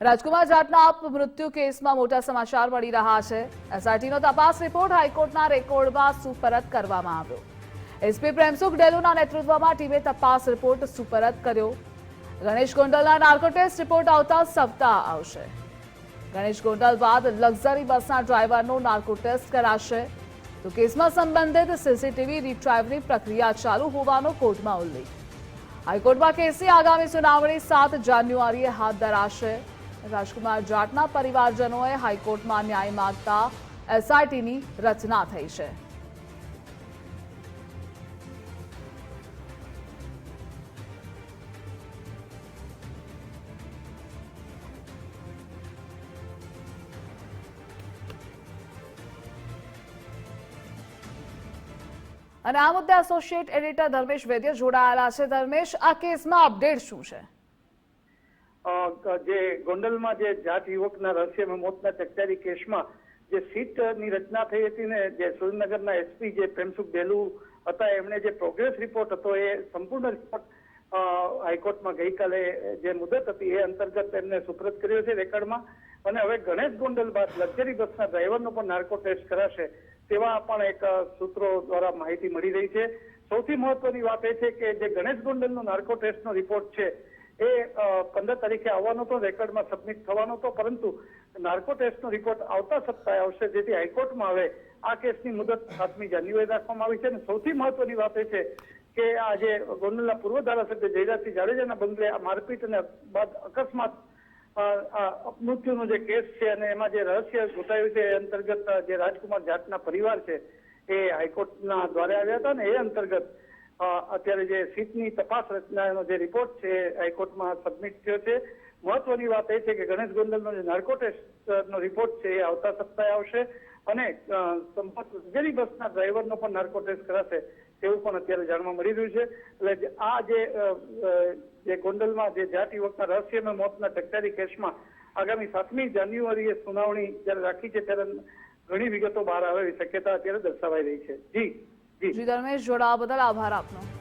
રાજકુમાર જાટના અપમૃત્યુ કેસમાં મોટા સમાચાર મળી રહ્યા છે. એસઆઈટીનો તપાસ રિપોર્ટ હાઈકોર્ટના રેકોર્ડમાં સુપરત કરવામાં આવ્યો. એસપી પ્રેમસુખ ડેલુના નેતૃત્વમાં ટીમે તપાસ રિપોર્ટ સુપરત કર્યો. ગણેશ ગોંડલના નાર્કો ટેસ્ટ રિપોર્ટ આવતા સપ્તાહ આવશે. ગણેશ ગોંડલ બાદ લક્ઝરી બસના ડ્રાઈવરનો નાર્કો ટેસ્ટ કરાશે. તો કેસમાં સંબંધિત સીસીટીવી રિટ્રાઈવની પ્રક્રિયા ચાલુ હોવાનો કોર્ટમાં ઉલ્લેખ. હાઈકોર્ટમાં કેસની આગામી સુનાવણી સાત જાન્યુઆરીએ હાથ ધરાશે. રાજકુમાર જાટના પરિવારજનોએ હાઈકોર્ટમાં ન્યાય માંગતા એસઆઈટીની રચના થઈ છે. અને આ મુદ્દે એસોસિએટ એડિટર ધર્મેશ વૈદ્ય જોડાયેલા છે. ધર્મેશ, આ કેસમાં અપડેટ શું છે? જે ગોંડલમાં જે જાત યુવકના રહસ્યમાં મોતના ચકચારી કેસમાં જે સીટની રચના થઈ હતી ને, જે સુરેન્દ્રનગરના એસપી જે પ્રેમસુખ બેલુ હતા, એમણે જે પ્રોગ્રેસ રિપોર્ટ હતો, એ સંપૂર્ણ રિપોર્ટ હાઈકોર્ટમાં ગઈકાલે જે મુદત હતી, એ અંતર્ગત એમને સુપ્રત કર્યો છે રેકર્ડમાં. અને હવે ગણેશ ગોંડલ બાદ લક્ઝરી બસના ડ્રાઈવરનો પણ નાર્કો ટેસ્ટ કરાશે, તેવા પણ એક સૂત્રો દ્વારા માહિતી મળી રહી છે. સૌથી મહત્વની વાત એ છે કે જે ગણેશ ગોંડલનો નાર્કો ટેસ્ટનો રિપોર્ટ છે એ પંદર તારીખે આવવાનો હતો રેકર્ડમાં સબમિટ થવાનો હતો પરંતુ નાર્કો ટેસ્ટનો રિપોર્ટ આવતા સપ્તાહે આવશે, જેથી હાઈકોર્ટમાં હવે આ કેસની મુદત સાતમી જાન્યુઆરી રાખવામાં આવી છે. અને સૌથી મહત્વની વાત એ છે કે, આ જે ગોંડલના પૂર્વ ધારાસભ્ય જયરાજસિંહ જાડેજાના બંગલે આ મારપીટ અને બાદ અકસ્માત મૃત્યુનો જે કેસ છે અને એમાં જે રહસ્ય ઘૂંટાયું છે, એ અંતર્ગત જે રાજકુમાર જાટના પરિવાર છે, એ હાઈકોર્ટના દ્વારે આવ્યા હતા ને એ અંતર્ગત અત્યારે જે સીટની તપાસ રચનાનો જે રિપોર્ટ છે, હાઈકોર્ટમાં સબમિટ થયો છે. મહત્વની વાત એ છે કે ગણેશ ગોંડલનો જે નાર્કો ટેસ્ટનો રિપોર્ટ છે એ આવતા સપ્તાહે આવશે અને સંપર્ક લક્ઝરી બસના ડ્રાઈવરનો પણ નાર્કો ટેસ્ટ કરાશે તેવું પણ અત્યારે જાણવા મળી રહ્યું છે. એટલે આ જે જે ગોંડલમાં જે જાત યુવકના રહસ્યમય મોતના ટકચારી કેસમાં આગામી સાતમી જાન્યુઆરીએ સુનાવણી જ્યારે રાખી છે, ત્યારે ઘણી વિગતો બહાર આવે શક્યતા અત્યારે દર્શાવાઈ રહી છે. જી. જી. ધર્મેશ જોડાવા બદલ આભાર આપનો.